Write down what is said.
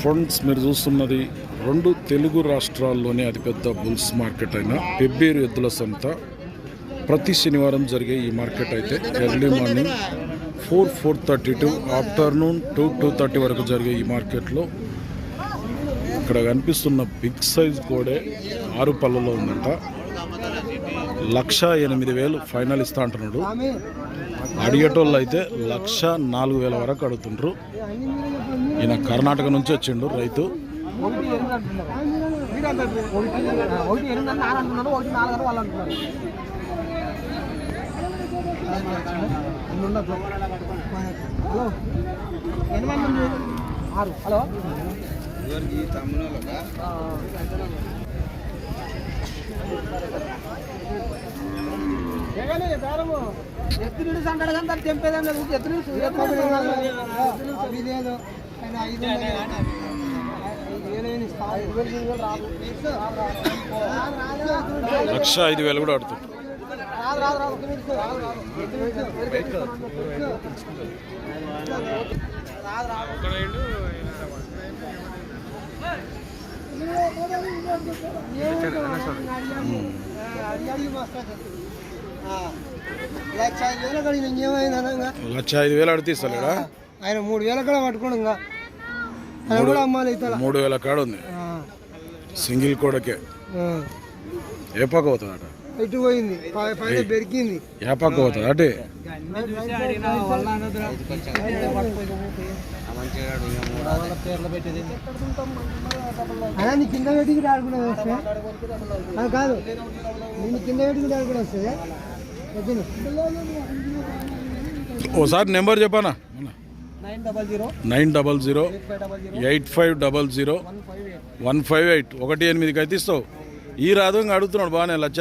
Friends మీరు చూస్తున్నది రెండు తెలుగు రాష్ట్రాల్లోనే అతిపెద్ద బుల్స్ మార్కెట్ అయిన పెబ్బేరు ఎద్దుల సంత. ప్రతి శనివారం జరిగే ఈ మార్కెట్ అయితే early morning four four thirty to afternoon two two thirty వరకు జరిగే ఈ మార్కెట్లో ఇక్కడ కనిపిస్తున్న బిగ్ సైజ్ కోడే ఆరు పళ్ళలో ఉందంట. లక్ష ఎనిమిది వేలు ఫైనల్ ఇస్తా అంటున్నాడు. అడిగేటోళ్ళు అయితే లక్ష నాలుగు వేల వరకు అడుగుతుండ్రు. ఈయన కర్ణాటక నుంచి వచ్చిండు రైతు. ఒకటి ఎనిమిది అంటున్నారు ఒకటి ఎనిమిది అని నాన్న అంటున్నారు ఒకటి నాలుగు అని వాళ్ళు అంటున్నారు ఎన్ని ఉండదు హలో ఎనిమిది మంది ఆరు హలో ఎత్తు నిలుసు అంటాడు కానీ దాన్ని తెంపేదేం లేదు. ఎత్తు నిలుసు అవి లేదు. ఆయన ఐదు. లక్ష ఐదు వేలు కూడా అడుగుతుంది రాదు, రాదు, రాదు. లక్ష ఐదు వేలు లక్ష ఐదు ఇస్తలేడా ఆయన మూడు వేల కూడా పట్టుకోడు ఇంకా. ఆయన కూడా అమ్మాలి ఇతల. మూడు వేల కాడ ఉంది. సింగిల్ కోడకే. ఏ పక్క పోతుంది అట ఇటు పోయింది. పైన బెరికింది ఏ పక్క పోతుంది అటే అలా నీ కింద పెట్టి ఆడుకునే వస్తే? కాదు. నేను కింద పెట్టి ఆడుకునే వస్తుంది ఓసారి నెంబర్ చెప్పానా? Nine double zero. Eight five double zero. One five eight. ఒకటి ఎనిమిదికి అయితే ఇస్తావు. ఈ రాదు ఇంకా అడుగుతున్నాడు బాగానే లక్ష